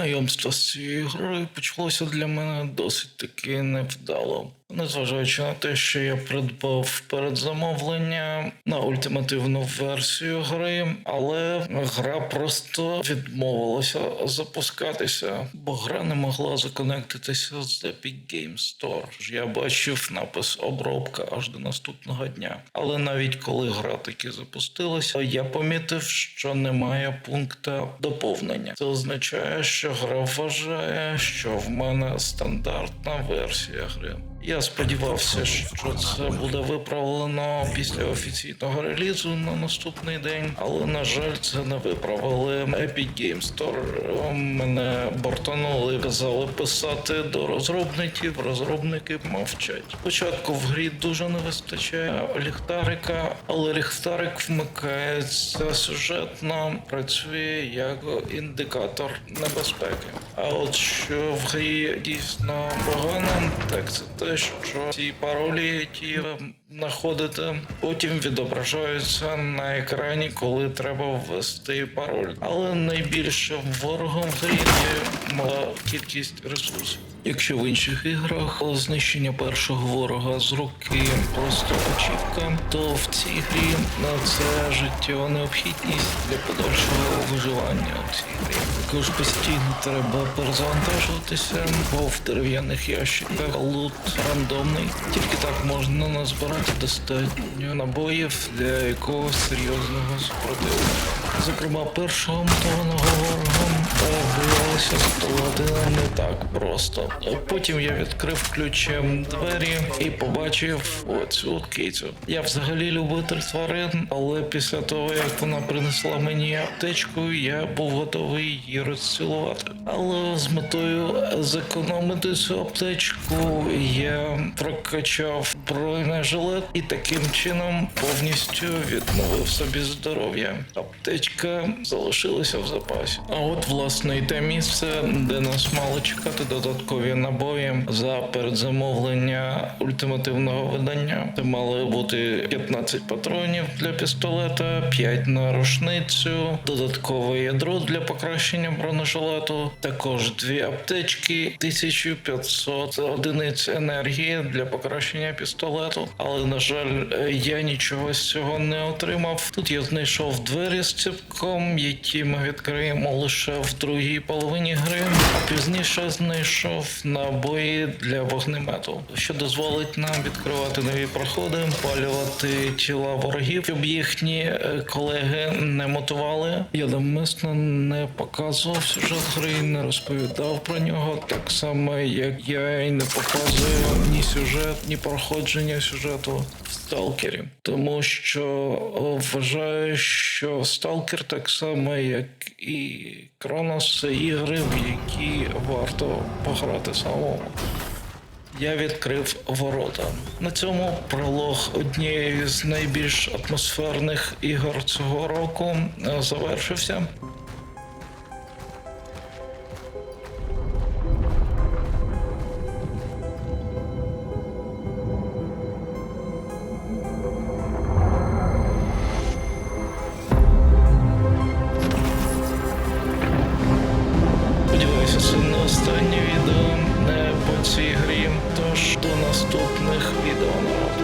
Знайомство з цією грою почалося для мене досить таки невдало. Незважаючи на те, що я придбав передзамовлення на ультимативну версію гри, але гра просто відмовилася запускатися, бо гра не могла законектитися з Epic Games Store. Я бачив напис обробка аж до наступного дня. Але навіть коли гра таки запустилася, я помітив, що немає пункта доповнення. Це означає, що гра вважає, що в мене стандартна версія гри. Я сподівався, що це буде виправлено після офіційного релізу на наступний день, але на жаль, це не виправили. Epic Games Store мене бортанули, казали писати до розробників. Розробники мовчать. Спочатку в грі дуже не вистачає ліхтарика, але ліхтарик вмикається сюжетно, працює як індикатор небезпеки. А от що в грі дійсно погано, так це те, що ці паролі, які знаходите, потім відображаються на екрані, коли треба ввести пароль. Але найбільшим ворогом грі є мала кількість ресурсів. Якщо в інших іграх знищення першого ворога з руки просто очівка, то в цій грі на це життєва необхідність для подальшого виживання у цій грі. Також постійно треба перезавантажуватися, бо в дерев'яних ящиках лут рандомний. Тільки так можна назбирати достатньо набоїв для якогось серйозного супротивника. Зокрема, першого мотованого ворогом виявилося здолати не так просто. Потім я відкрив ключем двері і побачив оцю кицю. Я взагалі любитель тварин, але після того як вона принесла мені аптечку, я був готовий її розцілувати. Але з метою зекономити цю аптечку я прокачав бронежилет і таким чином повністю відновив собі здоров'я. Аптечка залишилася в запасі. А от власне і те місце, де нас мали чекати додаткові набої за передзамовлення ультимативного видання. Це мали бути 15 патронів для пістолета, 5 на рушницю, додаткове ядро для покращення бронежилету, також дві аптечки, 1500 одиниць енергії для покращення пістолету. Але на жаль, я нічого з цього не отримав. Тут я знайшов двері з ціпком, які ми відкриємо лише в другій половині гри, пізніше знайшов набої для вогнемету, що дозволить нам відкривати нові проходи, палювати тіла ворогів, щоб їхні е, колеги не мотували. Я навмисно не показував сюжет гри, не розповідав про нього, так само як я і не показую ні сюжет, ні проходження сюжету в сталкері, тому що вважаю, що сталкер так само, як і Кронос, це ігри, в які варто пограти самому. Я відкрив ворота. На цьому пролог однієї з найбільш атмосферних ігор цього року е, завершився. дивися син останній відео не по цій грім, Тож до наступних відео.